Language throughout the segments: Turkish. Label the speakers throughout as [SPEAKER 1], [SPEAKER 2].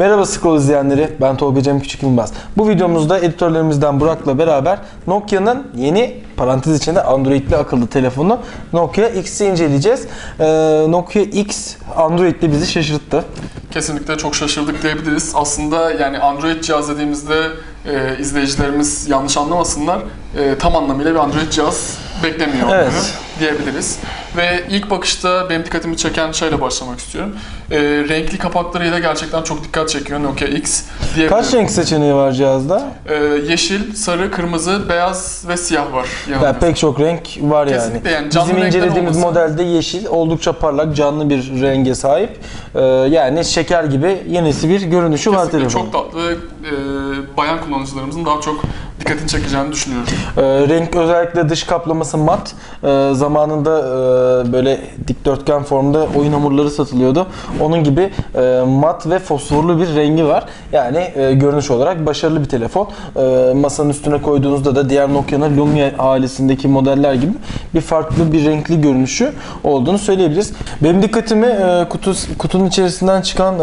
[SPEAKER 1] Merhaba Scroll izleyenleri, ben Tolga Cem Küçük Yılmaz. Bu videomuzda editörlerimizden Burak'la beraber Nokia'nın yeni parantez içinde Android'li akıllı telefonu Nokia X'i inceleyeceğiz. Ee, Nokia X Android'li bizi şaşırttı.
[SPEAKER 2] Kesinlikle çok şaşırdık diyebiliriz. Aslında yani Android cihaz dediğimizde e, izleyicilerimiz yanlış anlamasınlar. E, tam anlamıyla bir Android cihaz beklemiyor onları
[SPEAKER 1] Evet.
[SPEAKER 2] diyebiliriz. Ve ilk bakışta benim dikkatimi çeken şeyle başlamak istiyorum. E, renkli kapaklarıyla gerçekten çok dikkat çekiyor Nokia X.
[SPEAKER 1] Kaç renk seçeneği var cihazda?
[SPEAKER 2] E, yeşil, sarı, kırmızı, beyaz ve siyah var.
[SPEAKER 1] Ya
[SPEAKER 2] yanılmıyorsam.
[SPEAKER 1] pek çok renk var yani.
[SPEAKER 2] Kesinlikle yani canlı
[SPEAKER 1] Bizim incelediğimiz
[SPEAKER 2] olması-
[SPEAKER 1] modelde yeşil, oldukça parlak, canlı bir renge sahip. Ee, yani şeker gibi yenisi bir görünüşü var
[SPEAKER 2] Kesinlikle
[SPEAKER 1] telefonun.
[SPEAKER 2] çok tatlı e, bayan kullanıcılarımızın daha çok dikkatini çekeceğini düşünüyorum.
[SPEAKER 1] Ee, renk özellikle dış kaplaması mat. Ee, zamanında e, böyle dikdörtgen formda oyun hamurları satılıyordu. Onun gibi e, mat ve fosforlu bir rengi var. Yani e, görünüş olarak başarılı bir telefon. E, masanın üstüne koyduğunuzda da diğer Nokia'nın Lumia ailesindeki modeller gibi bir farklı bir renkli görünüşü olduğunu söyleyebiliriz. Benim dikkatimi e, kutu, kutunun içerisinden çıkan e,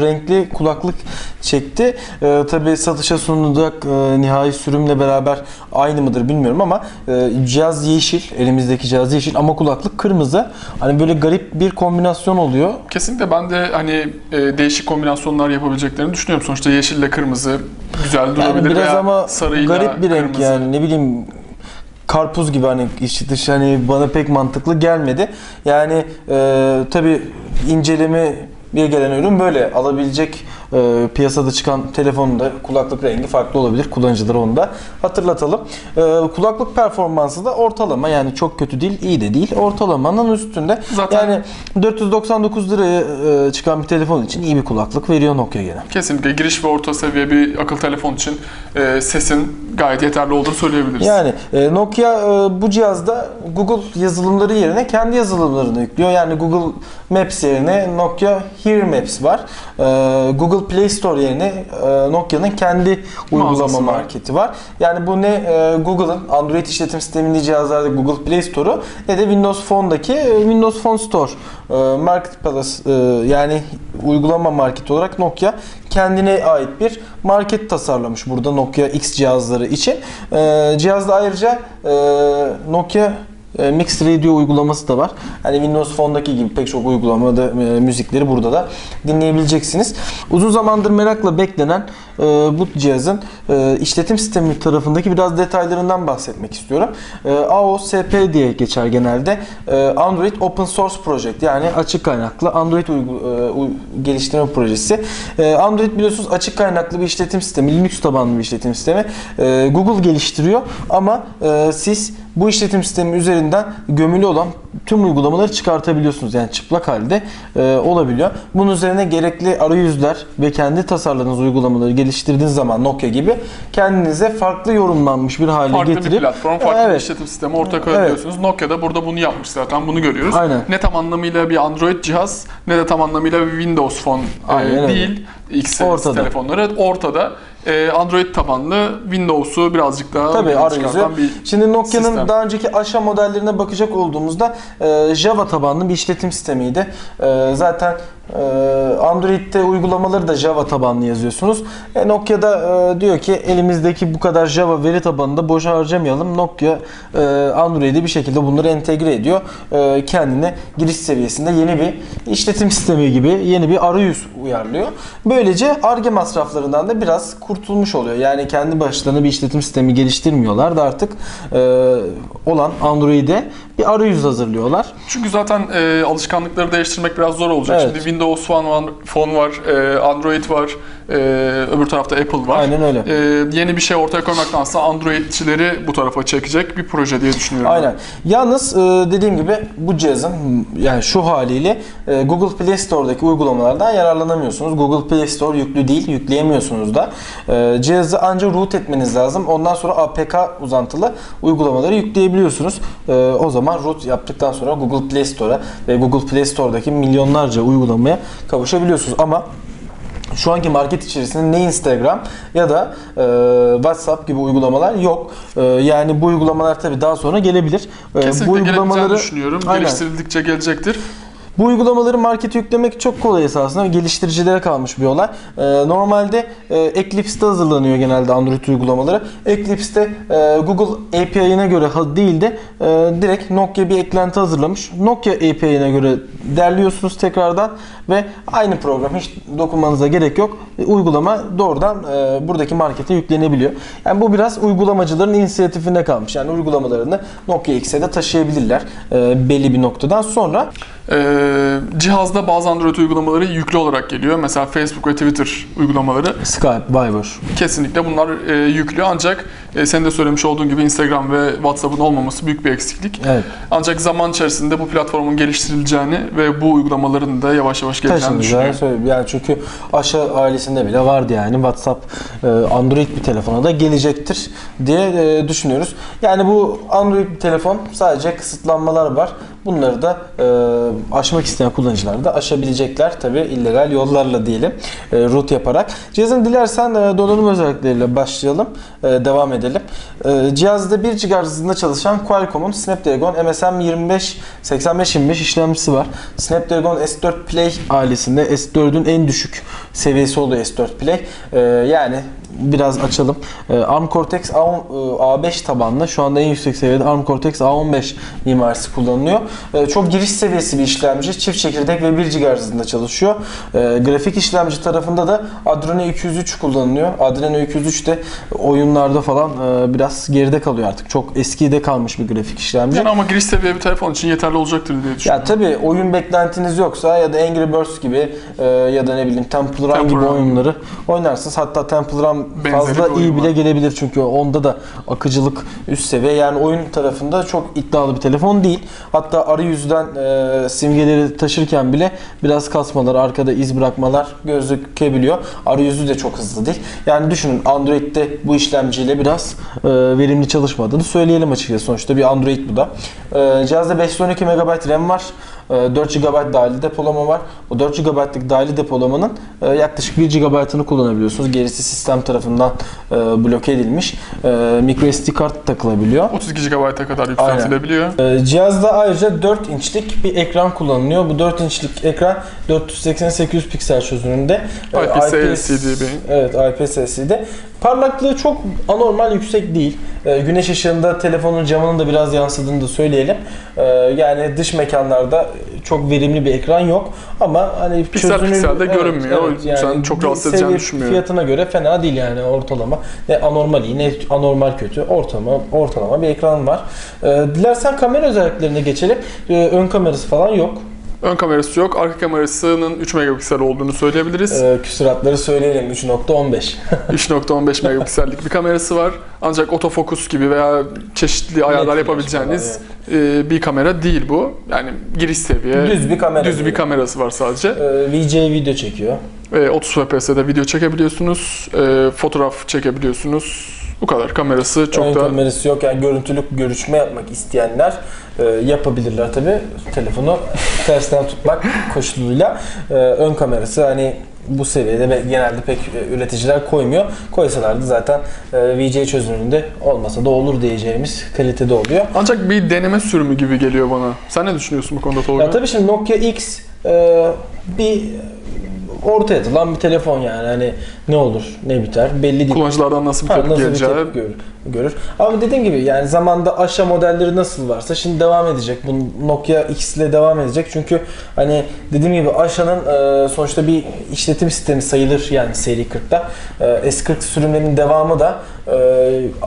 [SPEAKER 1] renkli kulaklık çekti. E, tabii satışa sunulacak e, nihai sürümle beraber aynı mıdır bilmiyorum ama e, cihaz yeşil, elimizdeki cihaz yeşil ama kulaklık kırmızı. Hani böyle garip bir kombinasyon oluyor.
[SPEAKER 2] Kesinlikle ben de hani e, değişik kombinasyonlar yapabileceklerini düşünüyorum. Sonuçta yeşille kırmızı güzel durabilir
[SPEAKER 1] Yani biraz
[SPEAKER 2] veya
[SPEAKER 1] ama
[SPEAKER 2] sarıyla
[SPEAKER 1] garip bir renk
[SPEAKER 2] kırmızı.
[SPEAKER 1] yani ne bileyim karpuz gibi hani içi dışı hani bana pek mantıklı gelmedi. Yani e, tabi inceleme bir gelen ürün böyle alabilecek e, piyasada çıkan telefonun da kulaklık rengi farklı olabilir. Kullanıcılara onu da hatırlatalım. E, kulaklık performansı da ortalama yani çok kötü değil, iyi de değil. Ortalamanın üstünde.
[SPEAKER 2] Zaten-
[SPEAKER 1] yani 499 liraya e, çıkan bir telefon için iyi bir kulaklık veriyor Nokia gene.
[SPEAKER 2] Kesinlikle giriş ve orta seviye bir akıl telefon için e, sesin gayet yeterli olduğunu söyleyebiliriz.
[SPEAKER 1] Yani e, Nokia e, bu cihazda Google yazılımları yerine kendi yazılımlarını yüklüyor. Yani Google Maps yerine Nokia Here Maps var. E, Google Play Store yerine e, Nokia'nın kendi uygulama
[SPEAKER 2] var.
[SPEAKER 1] marketi var. Yani bu ne e, Google'ın Android işletim sisteminde cihazlarda Google Play Store'u ne de Windows Phone'daki e, Windows Phone Store e, Marketplace e, yani uygulama marketi olarak Nokia kendine ait bir market tasarlamış burada Nokia X cihazları için. E, cihazda ayrıca e, Nokia e, Radio uygulaması da var. Hani Windows Phone'daki gibi pek çok uygulamada e, müzikleri burada da dinleyebileceksiniz. Uzun zamandır merakla beklenen e, bu cihazın e, işletim sistemi tarafındaki biraz detaylarından bahsetmek istiyorum. E, AOSP diye geçer genelde. E, Android Open Source Project yani açık kaynaklı Android uygu- e, uy- geliştirme projesi. E, Android biliyorsunuz açık kaynaklı bir işletim sistemi, Linux tabanlı bir işletim sistemi. E, Google geliştiriyor ama e, siz bu işletim sistemi üzerinden gömülü olan tüm uygulamaları çıkartabiliyorsunuz. Yani çıplak halde e, olabiliyor. Bunun üzerine gerekli arayüzler ve kendi tasarladığınız uygulamaları geliştirdiğiniz zaman Nokia gibi kendinize farklı yorumlanmış bir hale
[SPEAKER 2] farklı
[SPEAKER 1] getirip
[SPEAKER 2] bir platform, farklı bir
[SPEAKER 1] Evet.
[SPEAKER 2] işletim sistemi ortaya koyabiliyorsunuz. Nokia da burada bunu yapmış zaten, bunu görüyoruz.
[SPEAKER 1] Aynen.
[SPEAKER 2] Ne tam anlamıyla bir Android cihaz, ne de tam anlamıyla bir Windows Phone e,
[SPEAKER 1] Aynen
[SPEAKER 2] değil. X serisi
[SPEAKER 1] Ortada.
[SPEAKER 2] telefonları ortada. E, Android tabanlı Windows'u birazcık daha
[SPEAKER 1] Tabii arayüzü.
[SPEAKER 2] bir
[SPEAKER 1] Şimdi Nokia'nın daha önceki aşağı modellerine bakacak olduğumuzda e, Java tabanlı bir işletim sistemiydi. E, zaten Android'de uygulamaları da Java tabanlı yazıyorsunuz. E, Nokia da e, diyor ki elimizdeki bu kadar Java veri tabanında boşa harcamayalım. Nokia e, Android'e bir şekilde bunları entegre ediyor. E, kendine giriş seviyesinde yeni bir işletim sistemi gibi yeni bir arayüz uyarlıyor. Böylece ARGE masraflarından da biraz kurtulmuş oluyor. Yani kendi başlarına bir işletim sistemi geliştirmiyorlar da artık e, olan Android'e bir arayüz hazırlıyorlar.
[SPEAKER 2] Çünkü zaten e, alışkanlıkları değiştirmek biraz zor olacak.
[SPEAKER 1] Evet.
[SPEAKER 2] Şimdi Windows Phone var, phone var e, Android var, e, öbür tarafta Apple var.
[SPEAKER 1] Aynen öyle.
[SPEAKER 2] E, yeni bir şey ortaya koymaktansa Androidçileri bu tarafa çekecek bir proje diye düşünüyorum.
[SPEAKER 1] Aynen. Yalnız e, dediğim gibi bu cihazın yani şu haliyle e, Google Play Store'daki uygulamalardan yararlanamıyorsunuz. Google Play Store yüklü değil, yükleyemiyorsunuz da. E, Cihazı ancak root etmeniz lazım. Ondan sonra APK uzantılı uygulamaları yükleyebiliyorsunuz. E, O zaman root yaptıktan sonra Google Play Store'a ve Google Play Store'daki milyonlarca uygulamaya kavuşabiliyorsunuz. Ama şu anki market içerisinde ne Instagram ya da e, WhatsApp gibi uygulamalar yok. E, yani bu uygulamalar tabii daha sonra gelebilir. E,
[SPEAKER 2] Kesinlikle
[SPEAKER 1] bu uygulamaları
[SPEAKER 2] düşünüyorum.
[SPEAKER 1] Aynen.
[SPEAKER 2] Geliştirildikçe gelecektir.
[SPEAKER 1] Bu uygulamaları markete yüklemek çok kolay esasında geliştiricilere kalmış bir olay. Ee, normalde e, Eclipse'de hazırlanıyor genelde Android uygulamaları. Eclipse'de e, Google API'ine göre değil de e, direkt Nokia bir eklenti hazırlamış. Nokia API'ine göre derliyorsunuz tekrardan ve aynı program hiç dokunmanıza gerek yok. E, Uygulama doğrudan e, buradaki markete yüklenebiliyor. Yani bu biraz uygulamacıların inisiyatifine kalmış. Yani uygulamalarını Nokia X'e de taşıyabilirler e, belli bir noktadan sonra.
[SPEAKER 2] Ee, cihazda bazı Android uygulamaları yüklü olarak geliyor. Mesela Facebook ve Twitter uygulamaları.
[SPEAKER 1] Skype, Viber.
[SPEAKER 2] Kesinlikle bunlar e, yüklü ancak e, senin de söylemiş olduğun gibi Instagram ve WhatsApp'ın olmaması büyük bir eksiklik.
[SPEAKER 1] Evet.
[SPEAKER 2] Ancak zaman içerisinde bu platformun geliştirileceğini ve bu uygulamaların da yavaş yavaş geleceğini düşünüyorum.
[SPEAKER 1] Yani çünkü aşağı ailesinde bile vardı yani WhatsApp e, Android bir telefona da gelecektir diye e, düşünüyoruz. Yani bu Android bir telefon sadece kısıtlanmalar var. Bunları da e, aşmak isteyen kullanıcılar da aşabilecekler tabi illegal yollarla diyelim e, root yaparak. Cihazın dilersen e, donanım özellikleriyle başlayalım, e, devam edelim. E, cihazda 1 GHz hızında çalışan Qualcomm'un Snapdragon MSM 25 8525 işlemcisi var. Snapdragon S4 Play ailesinde S4'ün en düşük seviyesi oluyor S4 Play. E, yani biraz açalım. E, ARM Cortex A, e, A5 tabanlı. Şu anda en yüksek seviyede ARM Cortex A15 mimarisi kullanılıyor. E, çok giriş seviyesi bir işlemci. Çift çekirdek ve 1 GHz hızında çalışıyor. E, grafik işlemci tarafında da Adreno 203 kullanılıyor. Adreno 203 de oyunlarda falan e, biraz geride kalıyor artık. Çok eskide kalmış bir grafik işlemci.
[SPEAKER 2] Yani ama giriş seviye bir telefon için yeterli olacaktır diye düşünüyorum.
[SPEAKER 1] Ya tabii oyun beklentiniz yoksa ya da Angry Birds gibi e, ya da ne bileyim Temple Run gibi oyunları oynarsınız. Hatta Temple Run
[SPEAKER 2] Benzeri
[SPEAKER 1] fazla iyi bile
[SPEAKER 2] var.
[SPEAKER 1] gelebilir çünkü onda da akıcılık üst seviye. Yani oyun tarafında çok iddialı bir telefon değil. Hatta arayüzden e, simgeleri taşırken bile biraz kasmalar, arkada iz bırakmalar gözükebiliyor. Arayüzü de çok hızlı değil. Yani düşünün Android'de bu işlemciyle biraz e, verimli çalışmadığını söyleyelim açıkçası. Sonuçta bir Android bu da. E, cihazda 512 MB RAM var. E, 4 GB dahili depolama var. Bu 4 GB'lık dahili depolamanın e, yaklaşık 1 GB'ını kullanabiliyorsunuz. Gerisi sistem tarafından e, bloke edilmiş. E, micro SD kart takılabiliyor.
[SPEAKER 2] 32 GB'a kadar yükseltilebiliyor.
[SPEAKER 1] Cihazda ayrıca 4 inçlik bir ekran kullanılıyor. Bu 4 inçlik ekran 480-800 piksel çözünürlüğünde.
[SPEAKER 2] IPS LCD
[SPEAKER 1] Evet IPS LCD. Parlaklığı çok anormal yüksek değil. E, güneş ışığında telefonun camının da biraz yansıdığını da söyleyelim. E, yani dış mekanlarda çok verimli bir ekran yok ama hani
[SPEAKER 2] Piksel
[SPEAKER 1] çözünürlüğü-
[SPEAKER 2] piksel de görünmüyor. O yüzden çok
[SPEAKER 1] bir
[SPEAKER 2] rahatsız edeceğini düşünmüyorum.
[SPEAKER 1] Fiyatına göre fena değil yani ortalama. Ne anormal iyi ne anormal kötü. Ortalama ortalama bir ekran var. E, dilersen kamera özelliklerine geçelim. E, ön kamerası falan yok.
[SPEAKER 2] Ön kamerası yok. Arka kamerasının 3 megapiksel olduğunu söyleyebiliriz.
[SPEAKER 1] E, küsuratları söyleyelim 3.15.
[SPEAKER 2] 3.15 megapiksellik bir kamerası var. Ancak otofokus gibi veya çeşitli ayarlar yapabileceğiniz e, bir kamera değil bu. Yani giriş seviye.
[SPEAKER 1] Düz bir kamera.
[SPEAKER 2] Düz bir
[SPEAKER 1] değil.
[SPEAKER 2] kamerası var sadece.
[SPEAKER 1] E, VJ video çekiyor.
[SPEAKER 2] E, 30 FPS'de video çekebiliyorsunuz. E, fotoğraf çekebiliyorsunuz. Bu kadar. Kamerası çok
[SPEAKER 1] Ön
[SPEAKER 2] da
[SPEAKER 1] kamerası yok yani görüntülük görüşme yapmak isteyenler e, yapabilirler tabi telefonu tersten tutmak koşuluyla E, ön kamerası hani bu seviyede ve genelde pek e, üreticiler koymuyor. Koysalardı zaten e, VJ çözünürlüğünde olmasa da olur diyeceğimiz kalitede oluyor.
[SPEAKER 2] ancak bir deneme sürümü gibi geliyor bana. Sen ne düşünüyorsun bu konuda Tolga?
[SPEAKER 1] Ya tabii şimdi Nokia X e, bir ortaya atılan bir telefon yani hani ne olur ne biter belli değil.
[SPEAKER 2] Kullanıcılardan nasıl bir tepki
[SPEAKER 1] bir
[SPEAKER 2] geleceği.
[SPEAKER 1] görür, görür. Ama dediğim gibi yani zamanda aşağı modelleri nasıl varsa şimdi devam edecek. Bu Nokia X ile devam edecek. Çünkü hani dediğim gibi aşağının e, sonuçta bir işletim sistemi sayılır yani seri 40'ta. E, S40 sürümlerinin devamı da e,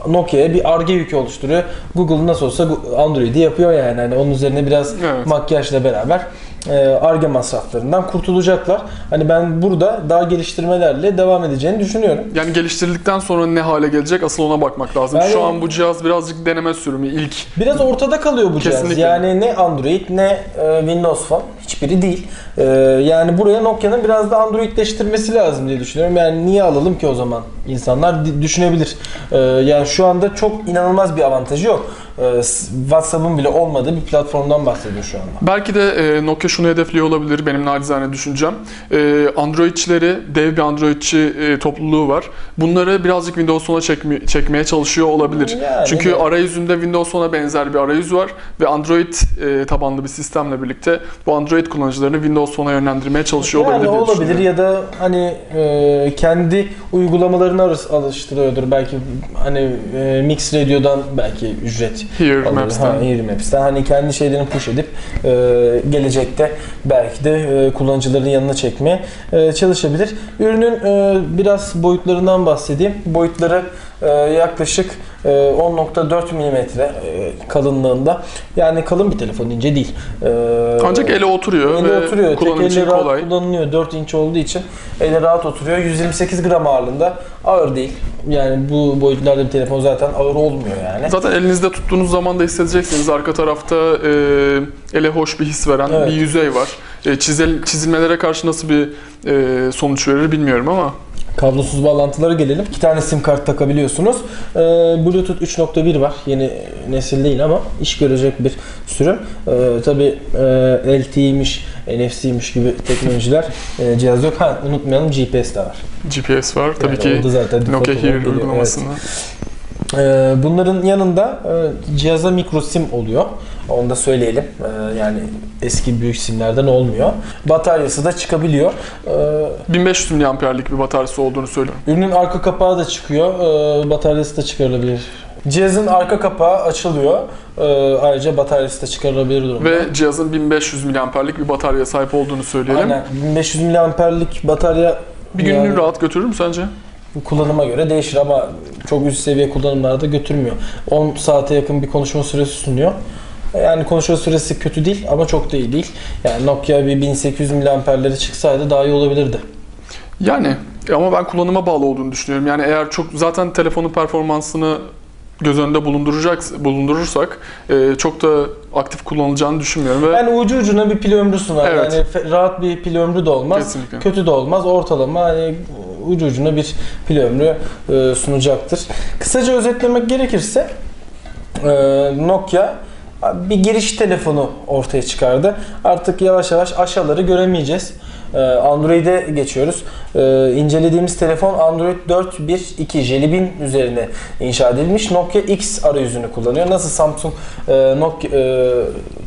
[SPEAKER 1] Nokia'ya bir arge yükü oluşturuyor. Google nasıl olsa Android'i yapıyor yani. Hani onun üzerine biraz
[SPEAKER 2] Evet.
[SPEAKER 1] makyajla beraber arge masraflarından kurtulacaklar. Hani ben burada daha geliştirmelerle devam edeceğini düşünüyorum.
[SPEAKER 2] Yani geliştirildikten sonra ne hale gelecek asıl ona bakmak lazım.
[SPEAKER 1] Yani-
[SPEAKER 2] Şu an bu cihaz birazcık deneme sürümü ilk.
[SPEAKER 1] Biraz ortada kalıyor bu cihaz.
[SPEAKER 2] Kesinlikle.
[SPEAKER 1] Yani ne Android ne e, Windows Phone hiçbiri değil. E, yani buraya Nokia'nın biraz da Androidleştirmesi lazım diye düşünüyorum. Yani niye alalım ki o zaman? İnsanlar düşünebilir. E, yani şu anda çok inanılmaz bir avantajı yok. E, s- WhatsApp'ın bile olmadığı bir platformdan bahsediyor şu anda.
[SPEAKER 2] Belki de e, Nokia şunu hedefliyor olabilir benim nacizane düşüncem. E, Androidçileri, dev bir Androidçi e, topluluğu var. Bunları birazcık Windows 10'a çekme- çekmeye çalışıyor olabilir.
[SPEAKER 1] Yani
[SPEAKER 2] Çünkü
[SPEAKER 1] evet.
[SPEAKER 2] arayüzünde Windows 10'a benzer bir arayüz var ve Android e, tabanlı bir sistemle birlikte bu Android kullanıcılarını Windows Phone'a yönlendirmeye çalışıyor
[SPEAKER 1] Yani
[SPEAKER 2] olabilir diye
[SPEAKER 1] olabilir ya da hani e, kendi uygulamalarını alıştırıyordur. Belki hani e, Mix Radio'dan belki ücret
[SPEAKER 2] Here. Maps'ten.
[SPEAKER 1] Ha, Here Maps'ten. Hani kendi şeylerini push edip e, gelecekte belki de e, kullanıcıların yanına çekmeye e, çalışabilir. Ürünün e, biraz boyutlarından bahsedeyim. Boyutları yaklaşık e, 10.4 mm e, kalınlığında. Yani kalın bir telefon ince değil. E,
[SPEAKER 2] Ancak ele oturuyor
[SPEAKER 1] Eli
[SPEAKER 2] ve
[SPEAKER 1] oturuyor. Tek
[SPEAKER 2] kullanım için
[SPEAKER 1] elle rahat
[SPEAKER 2] kolay.
[SPEAKER 1] kullanılıyor. 4 inç olduğu için ele rahat oturuyor. 128 gram ağırlığında. Ağır değil. Yani bu boyutlarda bir telefon zaten ağır olmuyor yani.
[SPEAKER 2] Zaten elinizde tuttuğunuz zaman da hissedeceksiniz. Arka tarafta e, ele hoş bir his veren
[SPEAKER 1] Evet.
[SPEAKER 2] bir yüzey var. E, çizel, çizilmelere karşı nasıl bir e, sonuç verir bilmiyorum ama
[SPEAKER 1] Kablosuz bağlantılara gelelim. İki tane sim kart takabiliyorsunuz. Ee, Bluetooth 3.1 var. Yeni nesil değil ama iş görecek bir sürüm. Ee, Tabi LTE'ymiş, NFC'ymiş gibi teknolojiler e, cihaz yok. Ha unutmayalım GPS de var.
[SPEAKER 2] GPS var. Tabii ki
[SPEAKER 1] da zaten default
[SPEAKER 2] Nokia
[SPEAKER 1] olarak
[SPEAKER 2] Here
[SPEAKER 1] geliyor.
[SPEAKER 2] uygulamasında.
[SPEAKER 1] Ee, Bunların yanında e, cihaza mikro sim oluyor. Onu da söyleyelim. Ee, Yani eski büyük simlerden olmuyor. Bataryası da çıkabiliyor. Ee,
[SPEAKER 2] 1500 mAh'lik bir bataryası olduğunu söylüyorum.
[SPEAKER 1] Ürünün arka kapağı da çıkıyor. Ee, Bataryası da çıkarılabilir. Cihazın arka kapağı açılıyor. Ee, Ayrıca bataryası da çıkarılabilir durumda.
[SPEAKER 2] Ve cihazın 1500 mAh'lik bir bataryaya sahip olduğunu söyleyelim.
[SPEAKER 1] Aynen. 1500 mAh'lik batarya
[SPEAKER 2] Bir gününü
[SPEAKER 1] yani
[SPEAKER 2] rahat götürür mü sence?
[SPEAKER 1] kullanıma göre değişir ama çok üst seviye kullanımlarda götürmüyor. 10 saate yakın bir konuşma süresi sunuyor. Yani konuşma süresi kötü değil ama çok da iyi değil. Yani Nokia bir 1800 mAh'leri çıksaydı daha iyi olabilirdi.
[SPEAKER 2] Yani ama ben kullanıma bağlı olduğunu düşünüyorum. Yani eğer çok zaten telefonun performansını göz önünde bulunduracak bulundurursak e, çok da aktif kullanılacağını düşünmüyorum ve
[SPEAKER 1] Yani ucu ucuna bir pil ömrü sunar.
[SPEAKER 2] Evet.
[SPEAKER 1] Yani rahat bir pil ömrü de olmaz.
[SPEAKER 2] kesinlikle.
[SPEAKER 1] Kötü de olmaz. Ortalama hani ucu ucuna bir pil ömrü e, sunacaktır. Kısaca özetlemek gerekirse e, Nokia bir giriş telefonu ortaya çıkardı. Artık yavaş yavaş aşağıları göremeyeceğiz. E, Android'e geçiyoruz. E, incelediğimiz telefon Android 4.1.2 Jelly Bean üzerine inşa edilmiş. Nokia X arayüzünü kullanıyor. Nasıl Samsung e, Nokia e,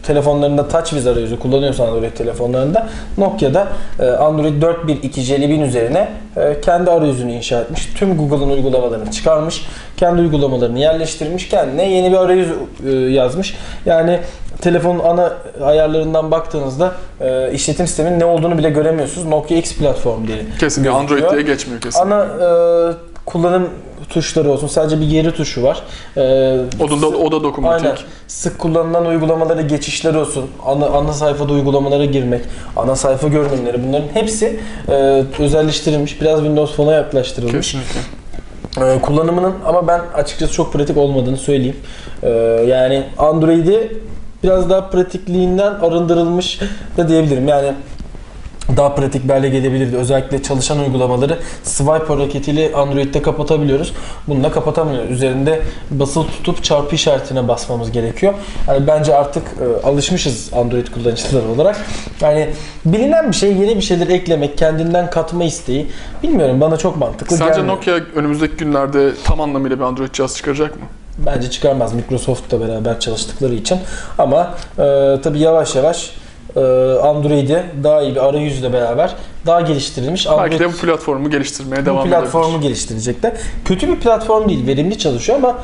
[SPEAKER 1] telefonlarında TouchWiz arayüzü kullanıyorsa Android telefonlarında Nokia'da e, Android 4.1.2 Jelly Bean üzerine kendi arayüzünü inşa etmiş. Tüm Google'ın uygulamalarını çıkarmış. Kendi uygulamalarını yerleştirmiş. Kendine yeni bir arayüz yazmış. Yani telefonun ana ayarlarından baktığınızda e, işletim sisteminin ne olduğunu bile göremiyorsunuz. Nokia X platform diye.
[SPEAKER 2] Kesinlikle Android diye geçmiyor kesinlikle.
[SPEAKER 1] Ana e, kullanım tuşları olsun. Sadece bir geri tuşu var. E,
[SPEAKER 2] O da, o da dokunmatik.
[SPEAKER 1] Aynen. Sık kullanılan uygulamalara geçişler olsun. Ana, ana sayfada uygulamalara girmek, ana sayfa görünümleri bunların hepsi e, özelleştirilmiş. Biraz Windows Phone'a yaklaştırılmış.
[SPEAKER 2] Kesinlikle.
[SPEAKER 1] E, kullanımının ama ben açıkçası çok pratik olmadığını söyleyeyim. E, yani Android'i biraz daha pratikliğinden arındırılmış da diyebilirim. Yani daha pratik bir hale gelebilirdi. Özellikle çalışan uygulamaları swipe hareketiyle Android'de kapatabiliyoruz. Bunu da kapatamıyoruz. Üzerinde basılı tutup çarpı işaretine basmamız gerekiyor. Yani bence artık e, alışmışız Android kullanıcıları olarak. Yani bilinen bir şey, yeni bir şeyler eklemek, kendinden katma isteği bilmiyorum bana çok mantıklı
[SPEAKER 2] Sence
[SPEAKER 1] gelmiyor.
[SPEAKER 2] Nokia önümüzdeki günlerde tam anlamıyla bir Android cihaz çıkaracak mı?
[SPEAKER 1] Bence çıkarmaz Microsoft'la beraber çalıştıkları için. Ama e, tabii yavaş yavaş e, Android'i daha iyi bir arayüzle beraber daha geliştirilmiş. Android
[SPEAKER 2] Belki de bu platformu geliştirmeye
[SPEAKER 1] bu
[SPEAKER 2] devam
[SPEAKER 1] platformu
[SPEAKER 2] edebilir.
[SPEAKER 1] geliştirecekler. Kötü bir platform değil, verimli çalışıyor ama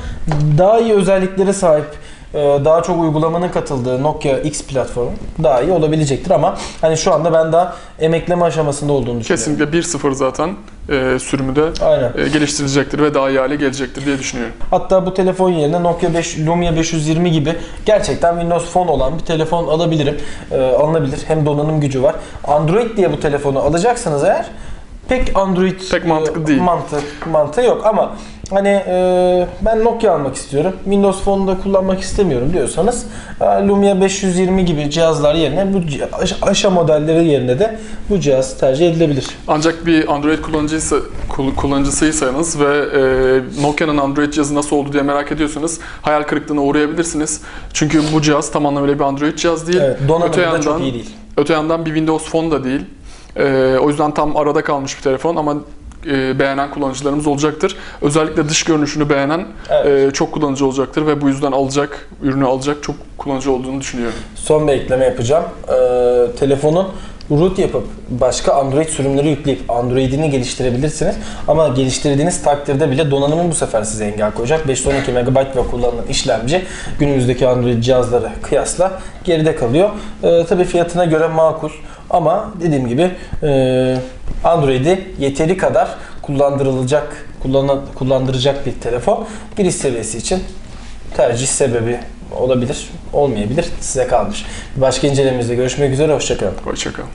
[SPEAKER 1] daha iyi özelliklere sahip daha çok uygulamanın katıldığı Nokia X platformu daha iyi olabilecektir ama hani şu anda ben daha emekleme aşamasında olduğunu düşünüyorum.
[SPEAKER 2] Kesinlikle 1.0 zaten e, sürümü de
[SPEAKER 1] Aynen.
[SPEAKER 2] e, geliştirilecektir ve daha iyi hale gelecektir diye düşünüyorum.
[SPEAKER 1] Hatta bu telefon yerine Nokia 5, Lumia 520 gibi gerçekten Windows Phone olan bir telefon alabilirim. Ee, alınabilir. Hem donanım gücü var. Android diye bu telefonu alacaksanız eğer pek Android
[SPEAKER 2] Pek mantıklı
[SPEAKER 1] e,
[SPEAKER 2] değil.
[SPEAKER 1] Mantık, mantığı yok ama hani e, ben Nokia almak istiyorum. Windows Phone'da kullanmak istemiyorum diyorsanız e, Lumia 520 gibi cihazlar yerine bu aşa modelleri yerine de bu cihaz tercih edilebilir.
[SPEAKER 2] Ancak bir Android kullanıcıysa, kul- kullanıcısıysanız ve e, Nokia'nın Android cihazı nasıl oldu diye merak ediyorsanız hayal kırıklığına uğrayabilirsiniz. Çünkü bu cihaz tam anlamıyla bir Android cihaz değil.
[SPEAKER 1] Evet, donanımı
[SPEAKER 2] Öte
[SPEAKER 1] da çok
[SPEAKER 2] yandan-
[SPEAKER 1] iyi değil.
[SPEAKER 2] Öte yandan bir Windows Phone da değil. E, o yüzden tam arada kalmış bir telefon ama e, beğenen kullanıcılarımız olacaktır. Özellikle dış görünüşünü beğenen
[SPEAKER 1] Evet.
[SPEAKER 2] e, çok kullanıcı olacaktır ve bu yüzden alacak, ürünü alacak çok kullanıcı olduğunu düşünüyorum.
[SPEAKER 1] Son bir ekleme yapacağım. Ee, telefonun root yapıp başka Android sürümleri yükleyip Android'ini geliştirebilirsiniz. Ama geliştirdiğiniz takdirde bile donanımın bu sefer size engel koyacak. 512 MB ve kullanılan işlemci günümüzdeki Android cihazlara kıyasla geride kalıyor. Ee, tabii fiyatına göre makul ama dediğim gibi e, Android'i yeteri kadar kullandırılacak, kullanı- kullandıracak bir telefon giriş seviyesi için tercih sebebi olabilir, olmayabilir. Size kalmış. Başka incelememizde görüşmek üzere. Hoşçakalın.
[SPEAKER 2] Hoşçakalın.